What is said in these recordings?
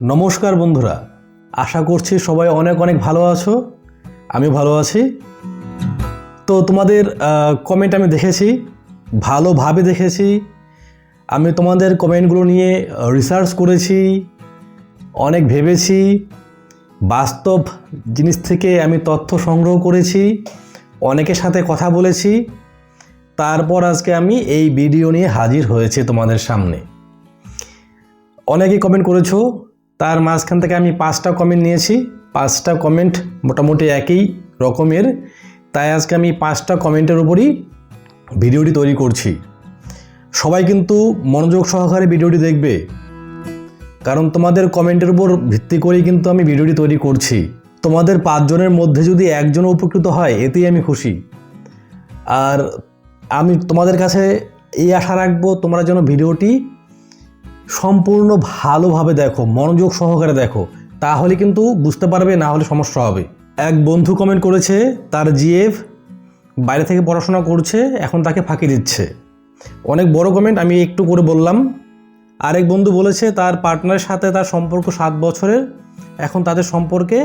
নমস্কার বন্ধুরা, আশা করছি সবাই অনেক অনেক ভালো আছো, আমি ভালো আছি। তো তোমাদের কমেন্ট আমি দেখেছি, ভালোভাবে দেখেছি, আমি তোমাদের কমেন্টগুলো নিয়ে রিসার্চ করেছি, অনেক ভেবেছি, বাস্তব জিনিস থেকে আমি তথ্য সংগ্রহ করেছি, অনেকের সাথে কথা বলেছি, তারপর আজকে আমি এই ভিডিও নিয়ে হাজির হয়েছে তোমাদের সামনে। অনেকে কমেন্ট করেছ তার মাঝখান থেকে আমি পাঁচটা কমেন্ট নিয়েছি। পাঁচটা কমেন্ট মোটামুটি একই রকমের। তাই আজকে আমি পাঁচটা কমেন্টের উপরই ভিডিওটি তৈরি করছি। সবাই কিন্তু মনোযোগ সহকারে ভিডিওটি দেখবে। কারণ তোমাদের কমেন্টের উপর ভিত্তি করেই কিন্তু আমি ভিডিওটি তৈরি করছি। তোমাদের পাঁচজনের মধ্যে যদি একজন উপকৃত হয়, এতেই আমি খুশি। আর আমি তোমাদের কাছে এই আশা রাখব, তোমরা যেন ভিডিওটি সম্পূর্ণ ভালোভাবে দেখো, মনোযোগ সহকারে দেখো, তাহলে কিন্তু বুঝতে পারবে, না হলে সমস্যা হবে। এক বন্ধু কমেন্ট করেছে, তার জিএফ বাইরে থেকে পড়াশোনা করছে, এখন তাকে ফাঁকি দিচ্ছে। অনেক বড় কমেন্ট আমি একটু করে বললাম। আরেক বন্ধু বলেছে, তার পার্টনারের সাথে তার সম্পর্ক সাত বছরের, এখন তাদের সম্পর্কে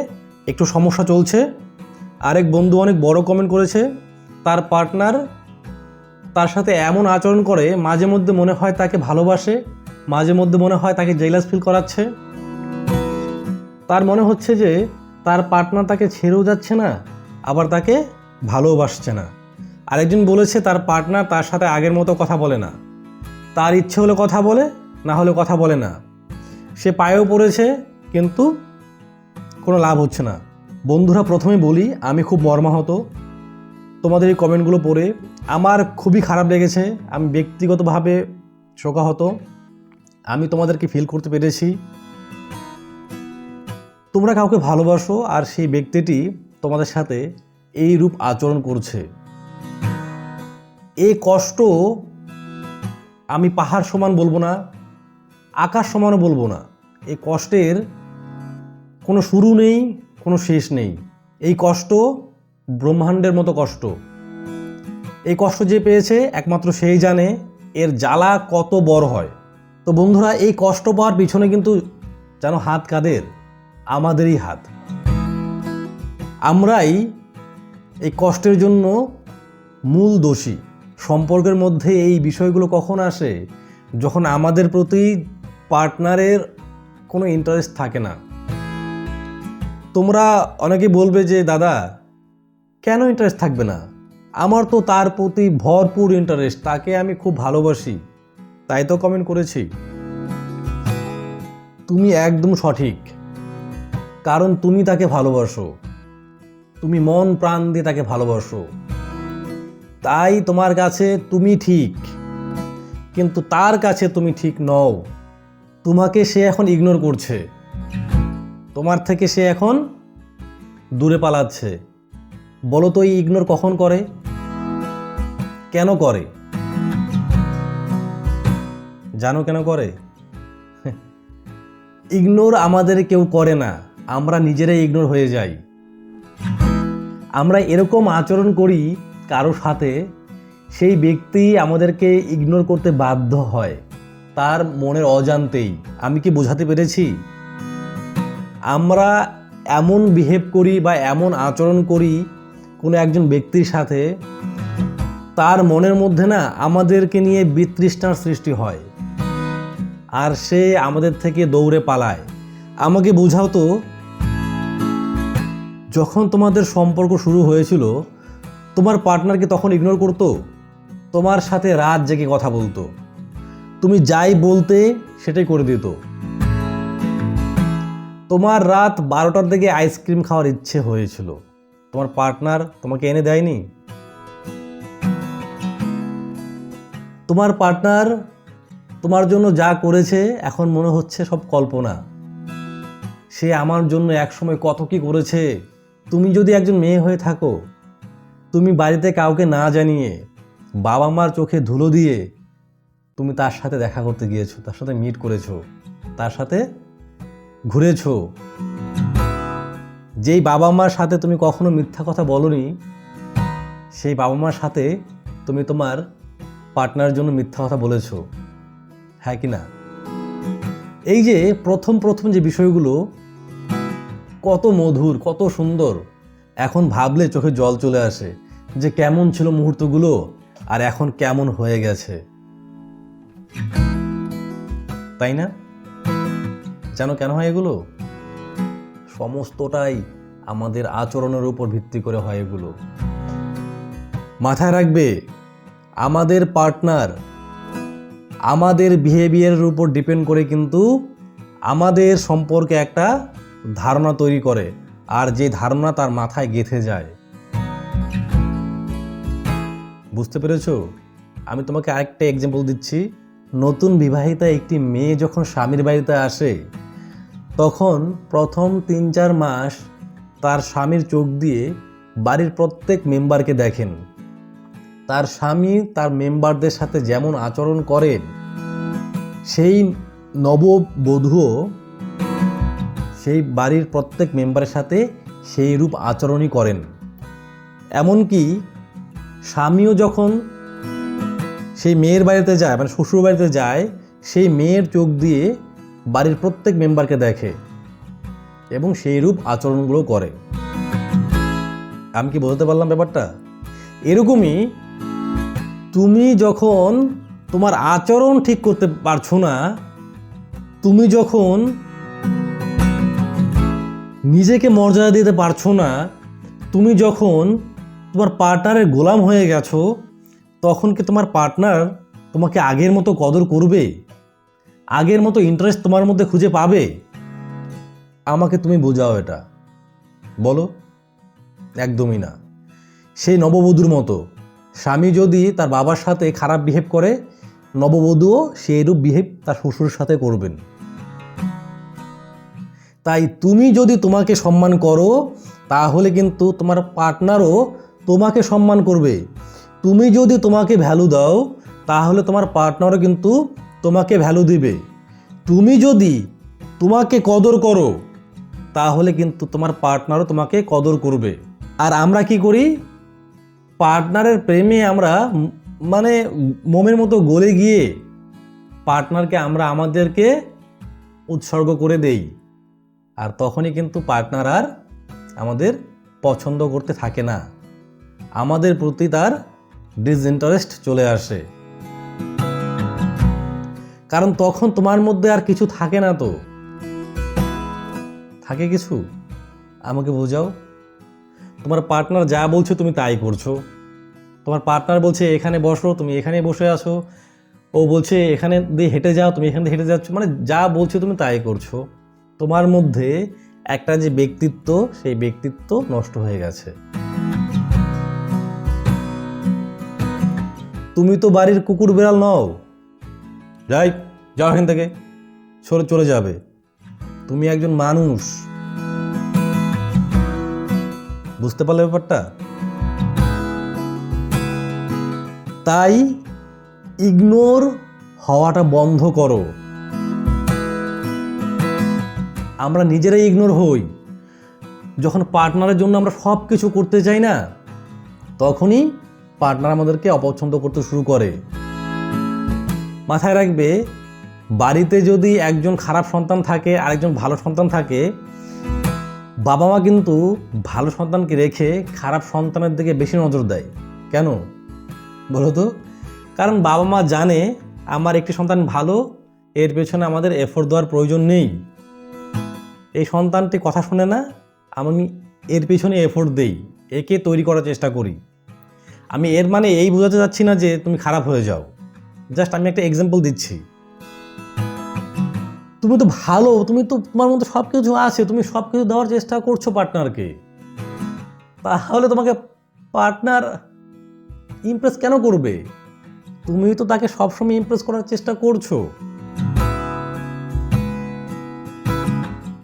একটু সমস্যা চলছে। আরেক বন্ধু অনেক বড় কমেন্ট করেছে, তার পার্টনার তার সাথে এমন আচরণ করে, মাঝে মধ্যে মনে হয় তাকে ভালোবাসে মাঝে মধ্যে মনে হয় তাকে জেলাস ফিল করাচ্ছে। তার মনে হচ্ছে যে তার পার্টনার তাকে ছেড়েও যাচ্ছে না, আবার তাকে ভালোবাসছে না। আরেকজন বলেছে তার পার্টনার তার সাথে আগের মতো কথা বলে না। তার ইচ্ছে হলে কথা বলে, না হলে কথা বলে না। সে পায়েও পড়েছে, কিন্তু কোনো লাভ হচ্ছে না। বন্ধুরা, প্রথমে বলি, আমি খুব মর্মাহত। তোমাদের এই কমেন্টগুলো পড়ে আমার খুবই খারাপ লেগেছে। আমি ব্যক্তিগতভাবে শোকাহত। আমি তোমাদেরকে ফিল করতে পেরেছি। তোমরা কাউকে ভালোবাসো আর সেই ব্যক্তিটি তোমাদের সাথে এই রূপ আচরণ করছে। এই কষ্ট আমি পাহাড় সমান বলব না, আকাশ সমানও বলব না। এই কষ্টের কোনো শুরু নেই, কোনো শেষ নেই। এই কষ্ট ব্রহ্মাণ্ডের মতো কষ্ট। এই কষ্ট যে পেয়েছে, একমাত্র সেই জানে এর জ্বালা কত বড় হয়। তো বন্ধুরা, এই কষ্ট পাওয়ার পিছনে কিন্তু যেন হাত কাদের? আমাদেরই হাত। আমরাই এই কষ্টের জন্য মূল দোষী। সম্পর্কের মধ্যে এই বিষয়গুলো কখন আসে? যখন আমাদের প্রতি পার্টনারের কোনো ইন্টারেস্ট থাকে না। তোমরা অনেকে বলবে যে, দাদা, কেন ইন্টারেস্ট থাকবে না? আমার তো তার প্রতি ভরপুর ইন্টারেস্ট তাকে আমি খুব ভালোবাসি। তাই তো কমেন্ট করেছি। তুমি একদম সঠিক। কারণ তুমি তাকে ভালোবাসো। তুমি মন প্রাণ দিয়ে তাকে ভালোবাসো। তাই তোমার কাছে তুমি ঠিক। কিন্তু তার কাছে তুমি ঠিক নও। তোমাকে সে এখন ইগনোর করছে। তোমার থেকে সে এখন দূরে পালাচ্ছে। বলো তো এই ইগনোর কখন করে? কেন করে? জানো কেন করে? ইগনোর আমাদের কেউ করে না, আমরা নিজেরাই ইগনোর হয়ে যাই। আমরা এরকম আচরণ করি কারও সাথে, সেই ব্যক্তি আমাদেরকে ইগনোর করতে বাধ্য হয়, তার মনের অজান্তেই। আমি কি বোঝাতে পেরেছি? আমরা এমন বিহেভ করি বা এমন আচরণ করি কোনো একজন ব্যক্তির সাথে, তার মনের মধ্যে না আমাদেরকে নিয়ে বিতৃষ্ণার সৃষ্টি হয়। আর সে আমাদের থেকে দৌড়ে পালায়। আমাকে বোঝাও তো, যখন তোমাদের সম্পর্ক শুরু হয়েছিল, তোমার পার্টনারকে তখন ইগনোর করতো? তোমার সাথে রাত জেগে কথা বলতো। তুমি যাই বলতে সেটাই করে দিত। তোমার রাত বারোটার দিকে আইসক্রিম খাওয়ার ইচ্ছে হয়েছিল। তোমার পার্টনার তোমাকে এনে দেয়নি? তোমার পার্টনার তোমার জন্য যা করেছে, এখন মনে হচ্ছে সব কল্পনা। সে আমার জন্য একসময় কত কি করেছে। তুমি যদি একজন মেয়ে হয়ে থাকো, তুমি বাড়িতে কাউকে না জানিয়ে বাবা মার চোখে ধুলো দিয়ে তুমি তার সাথে দেখা করতে গিয়েছো, তার সাথে মিট করেছ, তার সাথে ঘুরেছো। যেই বাবা মার সাথে তুমি কখনো মিথ্যা কথা বলনি, সেই বাবা মার সাথে তুমি তোমার পার্টনারের জন্য মিথ্যা কথা বলেছ। হ্যাঁ কি না? এই যে প্রথম প্রথম যে বিষয়গুলো, কত মধুর, কত সুন্দর, এখন ভাবলে চোখে জল চলে আসে যে কেমন ছিল মুহূর্তগুলো আর এখন কেমন হয়ে গেছে। তাই না? জানো কেন হয় এগুলো? সমস্তটাই আমাদের আচরণের উপর ভিত্তি করে হয় এগুলো। মাথায় রাখবে, আমাদের পার্টনার আমাদের বিহেভিয়ারের উপর ডিপেন্ড করে কিন্তু আমাদের সম্পর্কে একটা ধারণা তৈরি করে, আর যে ধারণা তার মাথায় গেঁথে যায়। বুঝতে পেরেছ? আমি তোমাকে আরেকটা এক্সাম্পল দিচ্ছি। নতুন বিবাহিতা একটি মেয়ে যখন স্বামীর বাড়িতে আসে, তখন প্রথম তিন চার মাস তার স্বামীর চোখ দিয়ে বাড়ির প্রত্যেক মেম্বারকে দেখেন। তার স্বামী তার মেম্বারদের সাথে যেমন আচরণ করেন, সেই নববধূও সেই বাড়ির প্রত্যেক মেম্বারের সাথে সেই রূপ আচরণই করেন। এমনকি স্বামীও যখন সেই মেয়ের বাড়িতে যায় মানে শ্বশুর বাড়িতে যায়, সেই মেয়ের চোখ দিয়ে বাড়ির প্রত্যেক মেম্বারকে দেখে এবং সেই রূপ আচরণগুলো করে। আমি কি বোঝাতে পারলাম ব্যাপারটা? এরকমই তুমি যখন তোমার আচরণ ঠিক করতে পারছ না, তুমি যখন নিজেকে মর্যাদা দিতে পারছ না, তুমি যখন তোমার পার্টনারের গোলাম হয়ে গেছো, তখন কি তোমার পার্টনার তোমাকে আগের মতো কদর করবে? আগের মতো ইন্টারেস্ট তোমার মধ্যে খুঁজে পাবে? আমাকে তুমি বোঝাও এটা। বলো? একদমই না। সেই নববধূর মতো। স্বামী যদি তার বাবার সাথে খারাপ বিহেভ করে, নববধূও সেইরূপ বিহেভ তার শ্বশুরের সাথে করবেন। তাই তুমি যদি তোমাকে সম্মান করো, তাহলে কিন্তু তোমার পার্টনারও তোমাকে সম্মান করবে। তুমি যদি তোমাকে ভ্যালু দাও, তাহলে তোমার পার্টনারও কিন্তু তোমাকে ভ্যালু দিবে। তুমি যদি তোমাকে কদর করো, তাহলে কিন্তু তোমার পার্টনারও তোমাকে কদর করবে। আর আমরা কি করি? পার্টনারের প্রেমে আমরা মানে মোমের মতো গলে গিয়ে পার্টনারকে আমরা আমাদেরকে উৎসর্গ করে দেই। আর তখনই কিন্তু পার্টনার আর আমাদের পছন্দ করতে থাকে না। আমাদের প্রতি তার ডিসইন্টারেস্ট চলে আসে। কারণ তখন তোমার মধ্যে আর কিছু থাকে না তো। থাকে কিছু? আমাকে বোঝাও। তোমার পার্টনার যা বলছো তুমি তাই করছ। তোমার পার্টনার বলছে, এখানে বসো, তুমি এখানে বসে আছো। ও বলছে, এখানে দিয়ে হেঁটে যাও, তুমি এখানে দিয়ে হেঁটে যাচ্ছ। মানে যা বলছে তুমি তাই করছ। তোমার মধ্যে একটা যে ব্যক্তিত্ব, সেই ব্যক্তিত্ব নষ্ট হয়ে গেছে। তুমি তো বাড়ির কুকুর বিড়াল নও। যাই, যাও এখান থেকে। সরে চলে যাবে। তুমি একজন মানুষ। বুঝতে পারলে ব্যাপারটা? তাই ইগনোর হওয়াটা বন্ধ করো। আমরা নিজেরাই ইগনোর হই। যখন পার্টনারের জন্য আমরা সব কিছু করতে চাই না, তখনই পার্টনার আমাদেরকে অপছন্দ করতে শুরু করে। মাথায় রাখবে, বাড়িতে যদি একজন খারাপ সন্তান থাকে, আরেকজন ভালো সন্তান থাকে বাবা মা কিন্তু ভালো সন্তানকে রেখে খারাপ সন্তানের দিকে বেশি নজর দেয়। কেন? বলো তো। কারণ বাবা মা জানে আমার একটি সন্তান ভালো, এর পেছনে আমাদের এফোর্ট দেওয়ার প্রয়োজন নেই। এই সন্তানটি কথা শোনে না, আমি এর পেছনে এফোর্ট দেই, একে তৈরি করার চেষ্টা করি। আমি এর মানে এই বোঝাতে চাচ্ছি না যে তুমি খারাপ হয়ে যাও। জাস্ট আমি একটা এক্সাম্পল দিচ্ছি। তুমি তো ভালো, তুমি তো তোমার মধ্যে সব কিছু আছে, তুমি সব কিছু দেওয়ার চেষ্টা করছ পার্টনারকে তাহলে তোমাকে পার্টনার ইমপ্রেস কেন করবে? তুমি তো তাকে সবসময় ইমপ্রেস করার চেষ্টা করছ।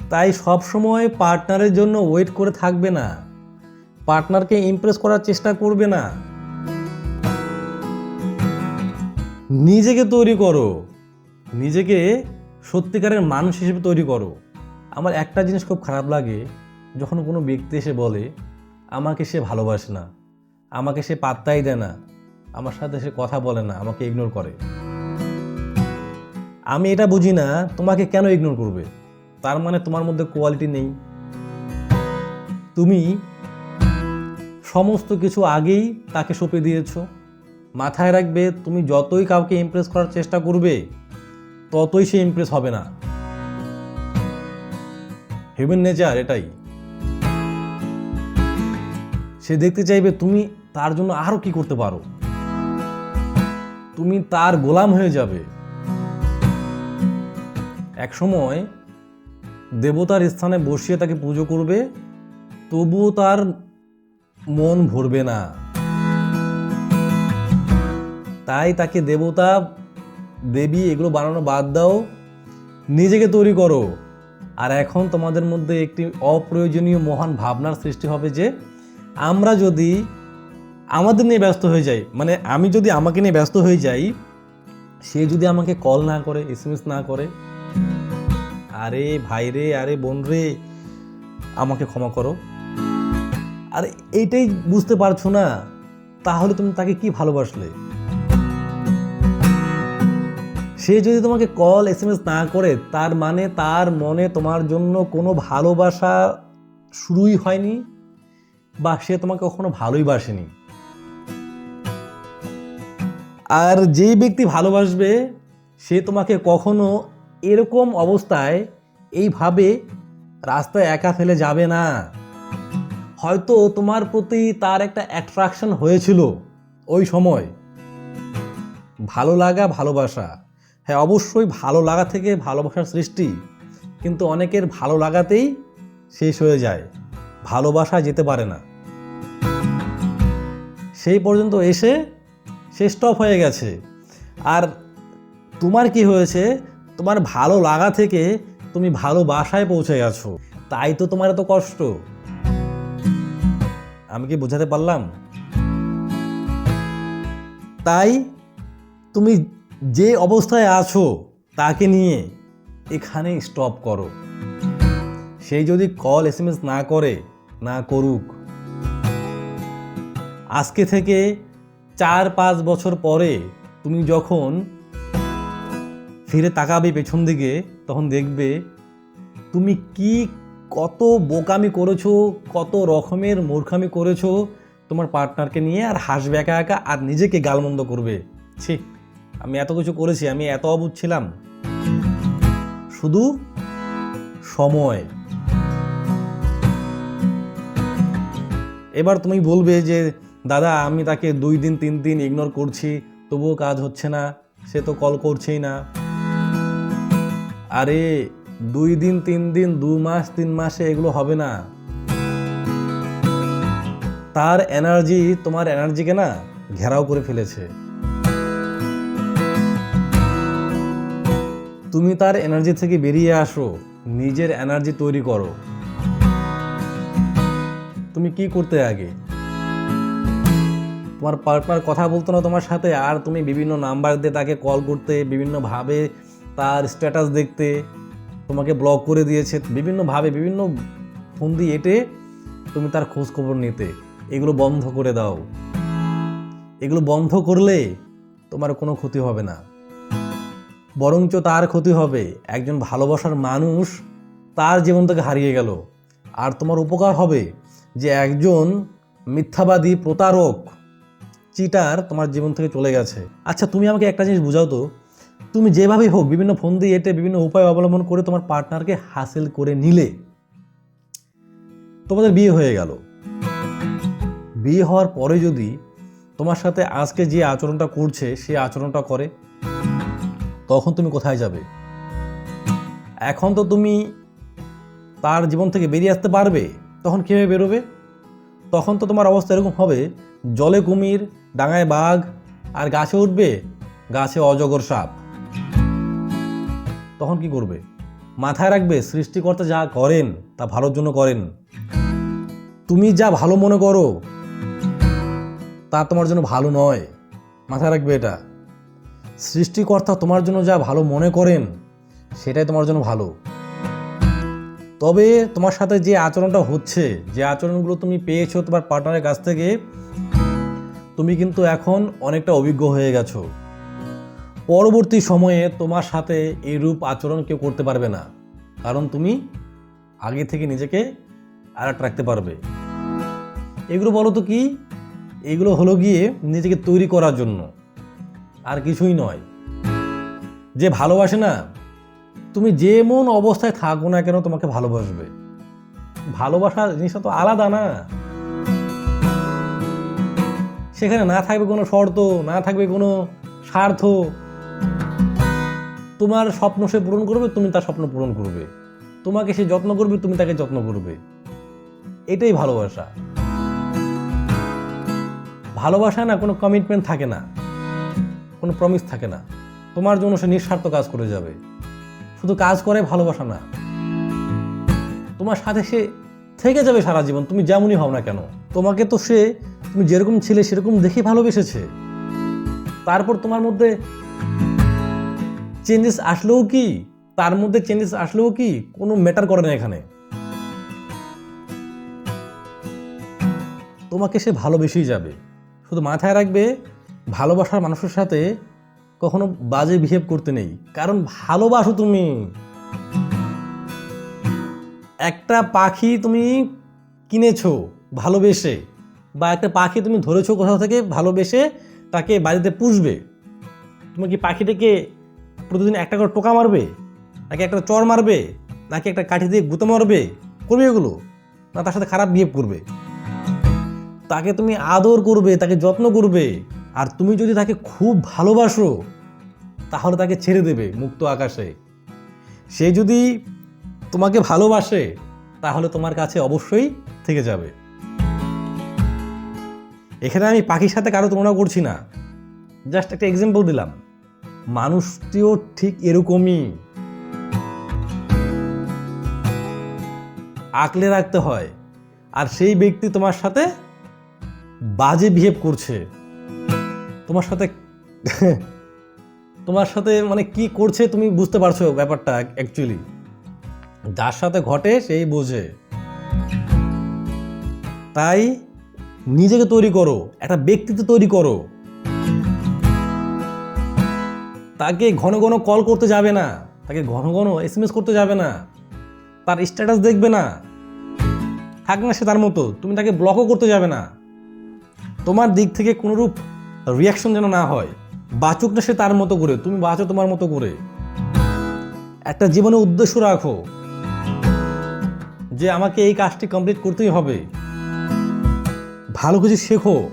তাই সব সময় পার্টনারের জন্য ওয়েট করে থাকবে না। পার্টনারকে ইমপ্রেস করার চেষ্টা করবে না। নিজেকে তৈরি করো। নিজেকে সত্যিকারের মানুষ হিসেবে তৈরি করো। আমার একটা জিনিস খুব খারাপ লাগে, যখন কোনো ব্যক্তি এসে বলে, আমাকে সে ভালোবাসে না, আমাকে সে পাত্তাই দেয় না, আমার সাথে সে কথা বলে না, আমাকে ইগনোর করে। আমি এটা বুঝি না, তোমাকে কেন ইগনোর করবে? তার মানে তোমার মধ্যে কোয়ালিটি নেই। তুমি সমস্ত কিছু আগেই তাকে সঁপে দিয়েছ। মাথায় রাখবে, তুমি যতই কাউকে ইমপ্রেস করার চেষ্টা করবে ততই সে ইমপ্রেস হবে না। হিউম্যান নেচার এটাই। সে দেখতে চাইবে তুমি তার জন্য আরও কি করতে পারো। তুমি তার গোলাম হয়ে যাবে। এক সময় দেবতার স্থানে বসিয়ে তাকে পুজো করবে, তবুও তার মন ভরবে না। তাই তাকে দেবতা দেবী, এগুলো বানানো বাদ দাও। নিজেকে তৈরি করো। আর এখন তোমাদের মধ্যে একটি অপ্রয়োজনীয় মহান ভাবনার সৃষ্টি হবে যে, আমরা যদি আমাদের নিয়ে ব্যস্ত হয়ে যাই মানে আমি যদি আমাকে নিয়ে ব্যস্ত হয়ে যাই, সে যদি আমাকে কল না করে এসএমএস না করে, আরে ভাই রে, আরে বোন রে, আমাকে ক্ষমা করো। আর এইটাই বুঝতে পারছ না? তাহলে তুমি তাকে কি ভালোবাসলে? সে যদি তোমাকে কল এস না করে, তার মানে তার মনে তোমার জন্য কোনো ভালোবাসা শুরুই হয়নি বা সে তোমাকে কখনো ভালোই বাসেনি। আর যেই ব্যক্তি ভালোবাসবে, সে তোমাকে কখনো এরকম অবস্থায় এইভাবে রাস্তায় একা ফেলে যাবে না। হয়তো তোমার প্রতি তার একটা অ্যাট্রাকশন হয়েছিল ওই সময়। ভালো লাগা, ভালোবাসা। হ্যাঁ অবশ্যই ভালো লাগা থেকে ভালোবাসার সৃষ্টি, কিন্তু অনেকের ভালো লাগাতেই শেষ হয়ে যায়। ভালোবাসা যেতে পারে না। সেই পর্যন্ত এসে সে স্টপ হয়ে গেছে। আর তোমার কি হয়েছে? তোমার ভালো লাগা থেকে তুমি ভালোবাসায় পৌঁছে গেছো। তাই তো তোমার এত কষ্ট। আমি কি বোঝাতে পারলাম? তাই তুমি যে অবস্থায় আছো তাকে নিয়ে এখানে স্টপ করো। সেই যদি কল এস না করে, না করুক। আজকে থেকে চার পাঁচ বছর পরে তুমি যখন ফিরে তাকাবে পেছন দিকে, তখন দেখবে তুমি কি কত বোকামি করেছ, কত রকমের মূর্খামি করেছ তোমার পার্টনারকে নিয়ে, আর হাসবে একা একা, আর নিজেকে গালমন্দ করবে। ছি। আমি এত কিছু করেছি, আমি এত অবুধ ছিলাম। শুধু সময়। এবার তুমি বলবে যে, দাদা, আমি তাকে দুই দিন, তিন দিন ইগনোর করছি, তবুও কাজ হচ্ছে না, সে তো কল করছেই না। আরে, দুই দিন, তিন দিন, দু মাস, তিন মাসে এগুলো হবে না। তার এনার্জি তোমার এনার্জিকে না ঘেরাও করে ফেলেছে। তুমি তার এনার্জি থেকে বেরিয়ে আসো, নিজের এনার্জি তৈরি করো। তুমি কি করতে আগে? তোমার পার্টনার কথা বলতো না তোমার সাথে, আর তুমি বিভিন্ন নাম্বার দিয়ে তাকে কল করতে, বিভিন্নভাবে তার স্ট্যাটাস দেখতে, তোমাকে ব্লক করে দিয়েছে, বিভিন্নভাবে, বিভিন্ন ফোন দিয়ে এটে তুমি তার খোঁজ খবর নিতে। এগুলো বন্ধ করে দাও। এগুলো বন্ধ করলে তোমার কোনো ক্ষতি হবে না। বরঞ্চ তার ক্ষতি হবে। একজন ভালোবাসার মানুষ তার জীবন থেকে হারিয়ে গেল। আর তোমার উপকার হবে যে একজন মিথ্যাবাদী প্রতারক, চিটার তোমার জীবন থেকে চলে গেছে। আচ্ছা তুমি আমাকে একটা জিনিস বুঝাও তো। তুমি যেভাবেই হোক, বিভিন্ন ফোন দিয়ে এটে বিভিন্ন উপায় অবলম্বন করে তোমার পার্টনারকে হাসিল করে নিলে তোমাদের বিয়ে হয়ে গেল। বিয়ে হওয়ার পরে যদি তোমার সাথে আজকে যে আচরণটা করছে, সে আচরণটা করে। তখন তুমি কোথায় যাবে? এখন তো তুমি তার জীবন থেকে বেরিয়ে আসতে পারবে। তখন কীভাবে বেরোবে? তখন তো তোমার অবস্থা এরকম হবে, জলে কুমির, ডাঙায় বাঘ, আর গাছে উঠবে, গাছে অজগর সাপ। তখন কি করবে? মাথায় রাখবে, সৃষ্টিকর্তা যা করেন, তা ভালোর জন্য করেন। তুমি যা ভালো মনে করো, তা তোমার জন্য ভালো নয়। মাথায় রাখবে এটা। সৃষ্টিকর্তা তোমার জন্য যা ভালো মনে করেন, সেটাই তোমার জন্য ভালো। তবে তোমার সাথে যে আচরণটা হচ্ছে, যে আচরণগুলো তুমি পেয়েছ তোমার পার্টনারের কাছ থেকে, তুমি কিন্তু এখন অনেকটা অভিজ্ঞ হয়ে গেছো। পরবর্তী সময়ে তোমার সাথে এই রূপ আচরণ কেউ করতে পারবে না, কারণ তুমি আগে থেকে নিজেকে অ্যালার্ট রাখতে পারবে। এগুলো বলো তো কি? এগুলো হলো গিয়ে নিজেকে তৈরি করার জন্য। আর কিছুই নয়। যে ভালোবাসে না, তুমি যে মন অবস্থায় থাকো না কেন তোমাকে ভালোবাসবে। ভালোবাসা জিনিসটা তো আলাদা না। সেখানে না থাকবে কোনো শর্ত, না থাকবে কোনো স্বার্থ। তোমার স্বপ্ন সে পূরণ করবে, তুমি তার স্বপ্ন পূরণ করবে। তোমাকে সে যত্ন করবে, তুমি তাকে যত্ন করবে। এটাই ভালোবাসা। ভালোবাসা না কোনো কমিটমেন্ট থাকে না। কোনো প্রমিস থাকে না। তোমার জন্য সে নিঃস্বার্থ কাজ করে যাবে। শুধু কাজ করে ভালোবাসা না। তোমার সাথে সে থেকে যাবে সারা জীবন, তুমি যেমনই হও না কেন। তোমাকে তো সে, তুমি যেরকম ছিলে সেরকম দেখে ভালোবেসেছে। তারপর তোমার মধ্যে চেঞ্জেস আসলেও কি? তার মধ্যে চেঞ্জেস আসলেও কি? কোনো ম্যাটার করে না এখানে। তোমাকে সে ভালোবেসেই যাবে। শুধু মাথায় রাখবে ভালোবাসার মানুষের সাথে কখনো বাজে বিহেভ করতে নেই। কারণ ভালোবাসো তুমি। একটা পাখি তুমি কিনেছো ভালোবেসে বা একটা পাখি তুমি ধরেছো কোথাও থেকে ভালোবেসে তাকে বাড়িতে পুষবে। তুমি কি পাখিটাকে প্রতিদিন একটা করে টোকা মারবে? নাকি একটা চর মারবে? নাকি একটা কাঠি দিয়ে গুঁতো মারবে? করবে এগুলো? না, তার সাথে খারাপ বিহেভ করবে। তাকে তুমি আদর করবে, তাকে যত্ন করবে। আর তুমি যদি তাকে খুব ভালোবাসো, তাহলে তাকে ছেড়ে দেবে মুক্ত আকাশে। সে যদি তোমাকে ভালোবাসে, তাহলে তোমার কাছে অবশ্যই থেকে যাবে। এখানে আমি পাখির সাথে কারও তুলনা করছি না। জাস্ট একটা এক্সাম্পল দিলাম। মানুষটিও ঠিক এরকমই। আঁকলে রাখতে হয়। আর সেই ব্যক্তি তোমার সাথে বাজে বিহেভ করছে। তোমার সাথে তোমার সাথে মানে কি করছে তুমি বুঝতে পারছ ব্যাপারটা অ্যাকচুয়ালি যার সাথে ঘটে সেই বোঝে। তাই নিজেকে তৈরি করো, একটা ব্যক্তিত্ব তৈরি করো। তাকে ঘন ঘন কল করতে যাবে না, তাকে ঘন ঘন এস এম এস করতে যাবে না, তার স্ট্যাটাস দেখবে না। থাক না সে তার মতো, তুমি তাকে ব্লকও করতে যাবে না। তোমার দিক থেকে কোনোরূপ রিয়াকশন যেন না হয়। বাঁচুক না সে তার মতো করে, তুমি বাঁচো তোমার মতো করে। একটা জীবনে উদ্দেশ্য রাখো যে আমাকে এই কাজটি কমপ্লিট করতেই হবে। ভালো কিছু শেখো।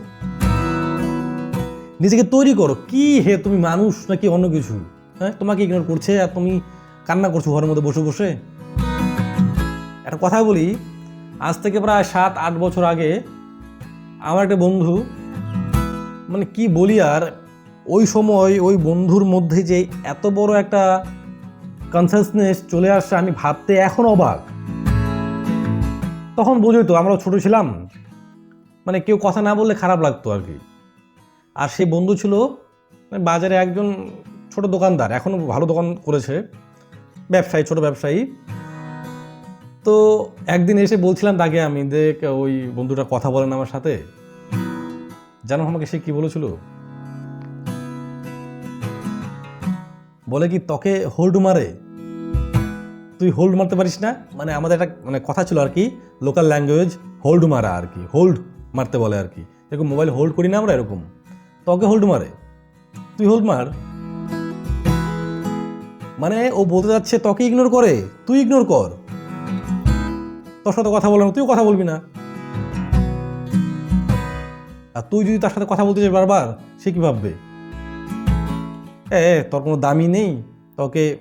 নিজেকে তৈরি করো। কি হে, তুমি মানুষ নাকি অন্য কিছু? হ্যাঁ তোমাকে ইগনোর করছে আর তুমি কান্না করছ ঘরের মধ্যে বসে বসে। একটা কথা বলি, আজ থেকে প্রায় সাত, আট বছর আগে আমার একটা বন্ধু মানে কি বলি আর, ওই সময় ওই বন্ধুর মধ্যে যে এত বড় একটা কনসাসনেস চলে আসছে, আমি ভাবতে এখন অবাক। তখন বোঝোই তো আমরাও ছোট ছিলাম মানে কেউ কথা না বললে খারাপ লাগতো আর কি। আর সেই বন্ধু ছিল মানে বাজারে একজন ছোট দোকানদার এখনও ভালো দোকান করেছে, ব্যবসায়ী, ছোট ব্যবসায়ী। তো একদিন এসে বলছিলাম তাকে আমি, দেখ ওই বন্ধুটা কথা বলেন আমার সাথে। জানো আমাকে সে কি বলেছিল? বলে কি, তোকে হোল্ড মারে। তুই হোল্ড মারতে পারিস না? মানে আমাদের একটা মানে কথা ছিল আর কি লোকাল ল্যাঙ্গুয়েজ হোল্ড মারা আর কি হোল্ড মারতে বলে আর কি। এরকম মোবাইল হোল্ড করি না আমরা, এরকম। তোকে হোল্ড মারে। তুই হোল্ড মার। মানে ও বলতে যাচ্ছে, তোকে ইগনোর করে, তুই ইগনোর কর। তোর সাথে কথা বলে না তুইও কথা বলবি না। আর তুই যদি তার সাথে কথা বলতে চাস বারবার, সে কি ভাববে? এ তোর কোনো দামি নেই? তোকে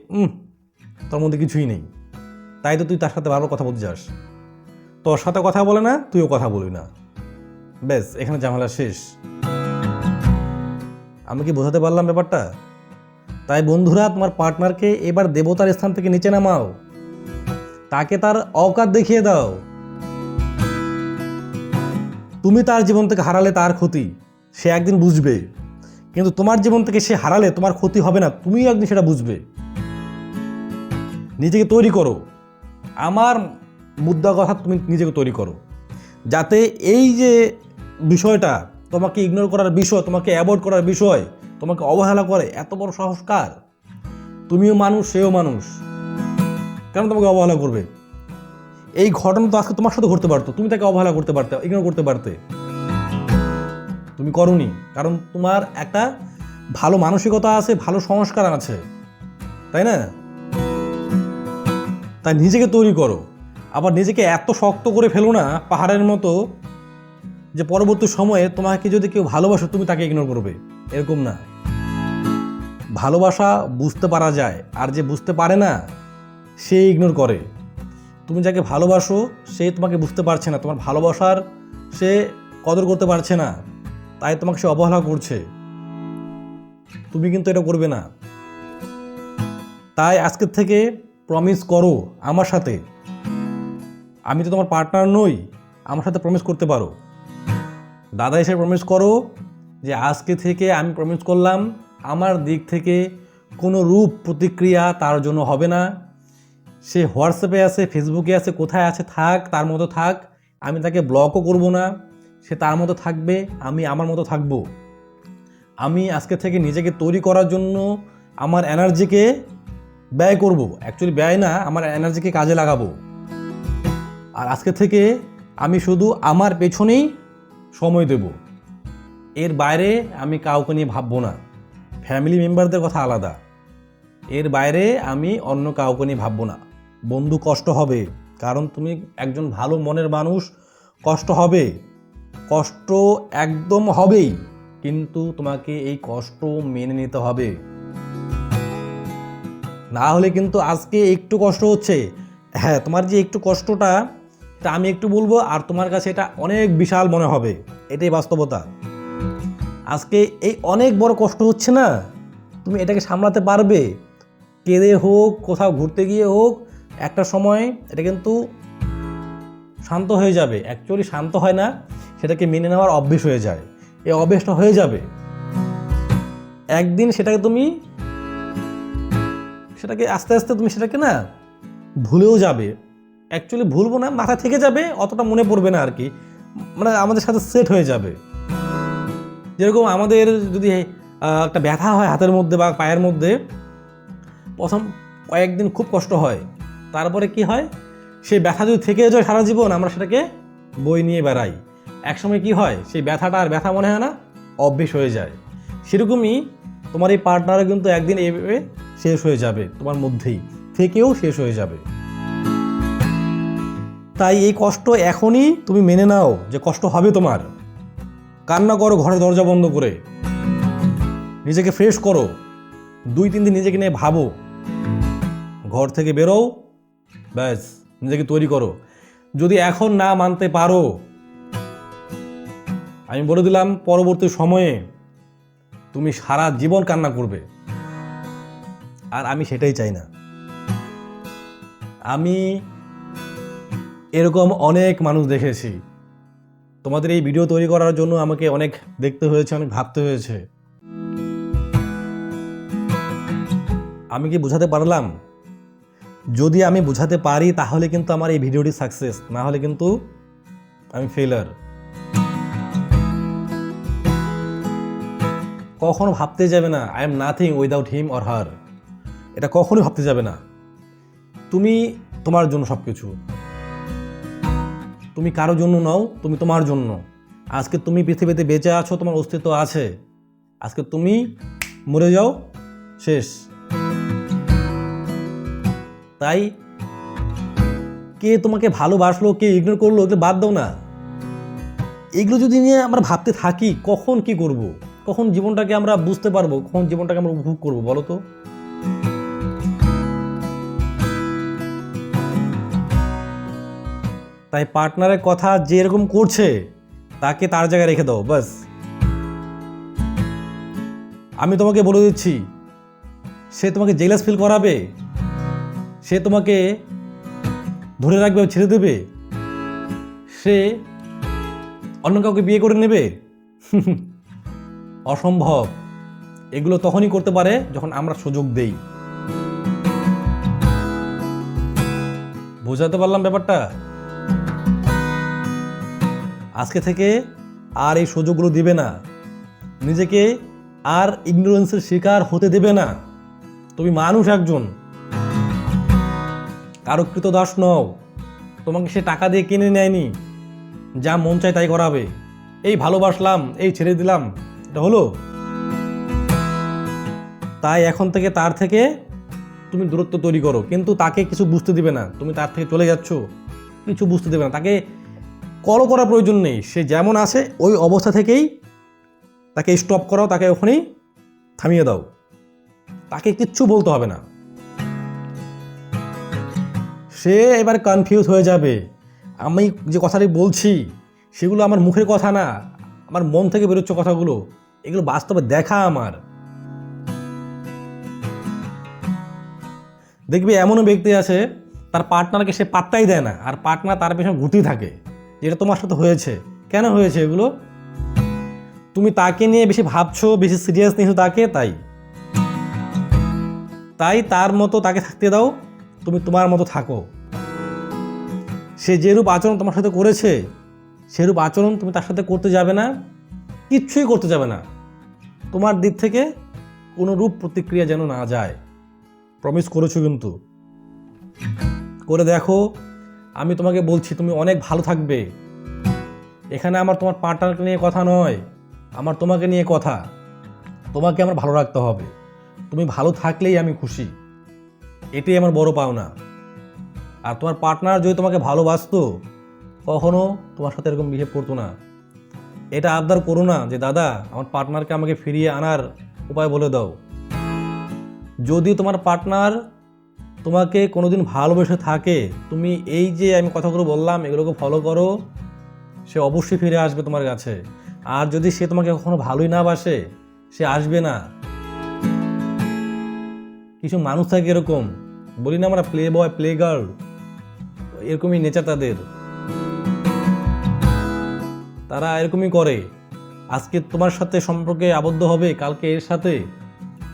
তোর মধ্যে কিছুই নেই। তাই তো তুই তার সাথে বারবার কথা বলতে যাস। তোর সাথে কথা বলে না, তুইও কথা বলবি না। ব্যাস, এখানে ঝামেলা শেষ। আমি কি বোঝাতে পারলাম ব্যাপারটা? তাই বন্ধুরা, তোমার পার্টনারকে এবার দেবতার স্থান থেকে নিচে নামাও। তাকে তার অকাত দেখিয়ে দাও। তুমি তার জীবন থেকে হারালে তার ক্ষতি, সে একদিন বুঝবে। কিন্তু তোমার জীবন থেকে সে হারালে তোমার ক্ষতি হবে না, তুমিও একদিন সেটা বুঝবে। নিজেকে তৈরি করো। আমার মুদ্রা কথা তুমি নিজেকে তৈরি করো। যাতে এই যে বিষয়টা, তোমাকে ইগনোর করার বিষয়, তোমাকে অ্যাভয়েড করার বিষয়, তোমাকে অবহেলা করে, এত বড় সংস্কার। তুমিও মানুষ, সেও মানুষ। কেন তোমাকে অবহেলা করবে? এই ঘটনা তো আজকে তোমার সাথে ঘটতে পারতো। তুমি তাকে অবহেলা করতে পারতে ইগনোর করতে পারতে। তুমি করনি, কারণ তোমার একটা ভালো মানসিকতা আছে, ভালো সংস্কার আছে। তাই না? তাই নিজেকে তৈরি করো। আবার নিজেকে এত শক্ত করে ফেলো না, পাহাড়ের মতো, যে পরবর্তী সময়ে তোমাকে যদি কেউ ভালোবাসো, তুমি তাকে ইগনোর করবে। এরকম না। ভালোবাসা বুঝতে পারা যায়, আর যে বুঝতে পারে না, সে ইগনোর করে। তুমি যাকে ভালোবাসো, সে তোমাকে বুঝতে পারছে না। তোমার ভালোবাসার সে কদর করতে পারছে না। তাই তোমাকে সে অবহেলা করছে। তুমি কিন্তু এটা করবে না। তাই আজকের থেকে প্রমিস করো আমার সাথে। আমি তো তোমার পার্টনার নই, আমার সাথে প্রমিস করতে পারো। দাদা এসে প্রমিস করো যে আজকে থেকে আমি প্রমিস করলাম, আমার দিক থেকে কোনো রূপ প্রতিক্রিয়া তার জন্য হবে না। সে হোয়াটসঅ্যাপে আছে, ফেসবুকে আছে, কোথায় আছে, থাক, তার মতো থাক, আমি তাকে ব্লকও করব না, সে তার মতো থাকবে, আমি আমার মতো থাকব। আমি আজকে থেকে নিজেকে তৈরি করার জন্য আমার এনার্জিকে ব্যয় করব। অ্যাকচুয়ালি ব্যয় না, আমার এনার্জিকে কাজে লাগাবো। আর আজকে থেকে আমি শুধু আমার পেছনেই সময় দেব। এর বাইরে আমি কাউকে নিয়ে ভাববো না। ফ্যামিলি মেম্বারদের কথা আলাদা। এর বাইরে আমি অন্য কাউকে নিয়ে ভাববো না। বন্ধু কষ্ট হবে। কারণ তুমি একজন ভালো মনের মানুষ, কষ্ট হবে। কষ্ট একদম হবেই, কিন্তু তোমাকে এই কষ্ট মেনে নিতে হবে। না হলে কিন্তু আজকে একটু কষ্ট হচ্ছে। হ্যাঁ তোমার যে একটু কষ্টটা, তা আমি একটু বলব, আর তোমার কাছে এটা অনেক বিশাল মনে হবে। এটাই বাস্তবতা। আজকে এই অনেক বড় কষ্ট হচ্ছে না? তুমি এটাকে সামলাতে পারবে? কেঁদে হোক, কোথাও ঘুরতে গিয়ে হোক একটা সময় এটা কিন্তু শান্ত হয়ে যাবে। অ্যাকচুয়ালি শান্ত হয় না, সেটাকে মেনে নেওয়ার অভ্যেস হয়ে যায়। এই অভ্যেসটা হয়ে যাবে। একদিন সেটাকে তুমি, সেটাকে আস্তে আস্তে তুমি সেটাকে না ভুলেও যাবে। অ্যাকচুয়ালি ভুলবো না, মাথা থেকে যাবে, অতটা মনে পড়বে না আর কি মানে আমাদের সাথে সেট হয়ে যাবে। যেরকম আমাদের যদি একটা ব্যথা হয় হাতের মধ্যে বা পায়ের মধ্যে, প্রথম কয়েকদিন খুব কষ্ট হয়। তারপরে কি হয়? সেই ব্যথা যদি থেকে যায় সারা জীবন, আমরা সেটাকে বই নিয়ে বেড়াই। একসময় কি হয়? সেই ব্যথাটা আর ব্যথা মনে হয় না, অভ্যেস হয়ে যায়। সেরকমই তোমার এই পার্টনারও কিন্তু একদিন এইভাবে শেষ হয়ে যাবে, তোমার মধ্যেই। থেকেও শেষ হয়ে যাবে। তাই এই কষ্ট এখনই তুমি মেনে নাও যে কষ্ট হবে তোমার। কান্না করো ঘরের দরজা বন্ধ করে। নিজেকে ফ্রেশ করো। দুই, তিন দিন নিজেকে নিয়ে ভাবো। ঘর থেকে বেরোও। ব্যাস, নিজেকে তৈরি করো। যদি এখন না মানতে পারো, আমি বলে দিলাম পরবর্তী সময়ে তুমি সারা জীবন কান্না করবে। আর আমি সেটাই চাই না। আমি এরকম অনেক মানুষ দেখেছি। তোমাদের এই ভিডিও তৈরি করার জন্য আমাকে অনেক দেখতে হয়েছে, অনেক ভাবতে হয়েছে। আমি কি বোঝাতে পারলাম? যদি আমি বোঝাতে পারি, তাহলে কিন্তু আমার এই ভিডিওটি সাকসেস না হলে কিন্তু আমি ফেলার কখনো ভাবতে যাবে না I am nothing without him or her এটা কখনোই ভাবতে যাবে না। তুমি তোমার জন্য সব কিছু তুমি কারও জন্য নও, তুমি তোমার জন্য। আজকে তুমি পৃথিবীতে বেঁচে আছো, তোমার অস্তিত্ব আছে। আজকে তুমি মরে যাও, শেষ। তাই কে তোমাকে ভালোবাসলো, কে ইগনোর করল এগুলো বাদ দাও না। এগুলো যদি নিয়ে আমরা ভাবতে থাকি, কখন কি করব। কখন জীবনটাকে আমরা বুঝতে পারব? কখন জীবনটাকে আমরা উপভোগ করব, বলো তো? তাই পার্টনারের কথা যে এরকম করছে, তাকে তার জায়গায় রেখে দাও বাস আমি তোমাকে বলে দিচ্ছি, সে তোমাকে জেলাস ফিল করাবে সে তোমাকে ধরে রাখবে ছেড়ে দেবে? সে অন্য কাউকে বিয়ে করে নেবে? অসম্ভব। এগুলো তখনই করতে পারে যখন আমরা সুযোগ দেই। বোঝাতে পারলাম ব্যাপারটা? আজকে থেকে আর এই সুযোগগুলো দিবে না। নিজেকে আর ইগনোরেন্সের শিকার হতে দেবে না। তুমি মানুষ একজন। কারও দাস নও। তোমাকে সে টাকা দিয়ে কিনে নেয়নি। যা মন চায় তাই করাবে। এই ভালোবাসলাম, এই ছেড়ে দিলাম। এটা হলো? তাই এখন থেকে তার থেকে তুমি দূরত্ব তৈরি করো। কিন্তু তাকে কিছু বুঝতে দিবে না। তুমি তার থেকে চলে যাচ্ছ। কিছু বুঝতে দেবে না। তাকে কল করার প্রয়োজন নেই। সে যেমন আছে, ওই অবস্থা থেকেই তাকে স্টপ করাও, তাকে ওখানেই থামিয়ে দাও। তাকে কিচ্ছু বলতে হবে না। সে এবার কনফিউজ হয়ে যাবে। আমি যে কথাটি বলছি, সেগুলো আমার মুখের কথা না, আমার মন থেকে বেরোচ্ছে কথাগুলো। এগুলো বাস্তবে দেখা আমার। দেখবি এমনও ব্যক্তি আছে, তার পার্টনারকে সে পাত্তাই দেয় না, আর পার্টনার তার পেছনে ঘুরতেই থাকে। যেটা তোমার সাথে হয়েছে। কেন হয়েছে এগুলো? তুমি তাকে নিয়ে বেশি ভাবছ, বেশি সিরিয়াস নিয়েছো তাকে, তাই। তাই তার মতো তাকে থাকতে দাও। তুমি তোমার মতো থাকো। সে যেরূপ আচরণ তোমার সাথে করেছে সেরূপ আচরণ তুমি তার সাথে করতে যাবে না, কিচ্ছুই করতে যাবে না। তোমার দিক থেকে কোনো রূপ প্রতিক্রিয়া যেন না যায়। প্রমিস করেছ কিন্তু। করে দেখো, আমি তোমাকে বলছি, তুমি অনেক ভালো থাকবে। এখানে আমার তোমার পার্টনারকে নিয়ে কথা নয়, আমার তোমাকে নিয়ে কথা। তোমাকে আমার ভালো রাখতে হবে। তুমি ভালো থাকলেই আমি খুশি। এটাই আমার বড় পাওনা। আর তোমার পার্টনার যদি তোমাকে ভালোবাসতো, কখনো তোমার সাথে এরকম বিহেভ করতো না। এটা আবদার করো না যে, দাদা, আমার পার্টনারকে আমাকে ফিরিয়ে আনার উপায় বলে দাও। যদি তোমার পার্টনার তোমাকে কোনোদিন ভালোবেসে থাকে, তুমি এই যে আমি কথাগুলো বললাম, এগুলোকে ফলো করো, সে অবশ্যই ফিরে আসবে তোমার কাছে। আর যদি সে তোমাকে কখনো ভালোই না বাসে, সে আসবে না। কিছু মানুষ থাকে এরকম। বলি না আমরা প্লে বয় প্লে গার্ল এরকমই নেচার তাদের। তারা এরকমই করে। আজকে তোমার সাথে সম্পর্কে আবদ্ধ হবে, কালকে এর সাথে।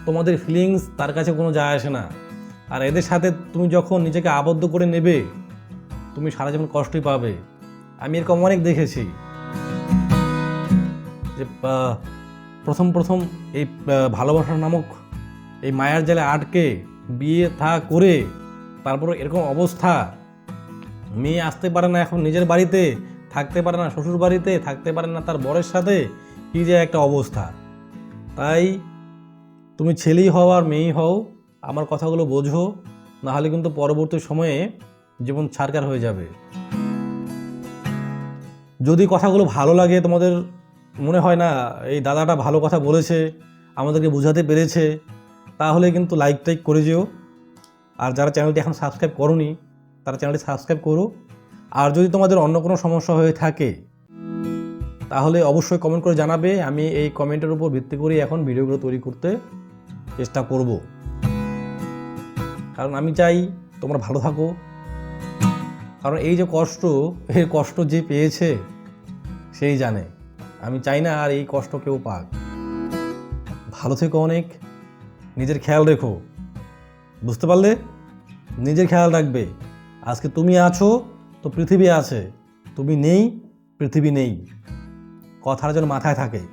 তোমাদের ফিলিংস তার কাছে কোনো যায় আসে না। আর এদের সাথে তুমি যখন নিজেকে আবদ্ধ করে নেবে, তুমি সারা জীবন কষ্টই পাবে। আমি এরকম অনেক দেখেছি। যে প্রথম প্রথম এই ভালোবাসা নামক এই মায়ার জালে আটকে বিয়ে থা করে তারপর এরকম অবস্থা। মেয়ে আসতে পারে না এখন নিজের বাড়িতে, থাকতে পারে না শ্বশুর বাড়িতে, থাকতে পারে না তার বরের সাথে, কী যে একটা অবস্থা। তাই তুমি ছেলেই হও আর মেয়েই হও, আমার কথাগুলো বোঝো, নাহলে কিন্তু পরবর্তী সময়ে জীবন ছাড়কার হয়ে যাবে। যদি কথাগুলো ভালো লাগে, তোমাদের মনে হয় না, এই দাদাটা ভালো কথা বলেছে, আমাদেরকে বোঝাতে পেরেছে তাহলে কিন্তু লাইক টাইক করে যেও। আর যারা চ্যানেলটি এখন সাবস্ক্রাইব করনি, তারা চ্যানেলটি সাবস্ক্রাইব করো। আর যদি তোমাদের অন্য কোনো সমস্যা হয়ে থাকে, তাহলে অবশ্যই কমেন্ট করে জানাবে। আমি এই কমেন্টের উপর ভিত্তি করে এখন ভিডিওগুলো তৈরি করতে চেষ্টা করব। কারণ আমি চাই তোমরা ভালো থাকো। কারণ এই যে কষ্ট, এই কষ্ট যে পেয়েছে, সেই জানে। আমি চাই না আর এই কষ্ট কেউ পাক। ভালো থেকো অনেক। নিজের খেয়াল রেখো। বুঝতে পারলে? নিজের খেয়াল রাখবে। আজকে তুমি আছো, তো পৃথিবী আছে। তুমি নেই, পৃথিবী নেই। কথাটা যেন মাথায় থাকে।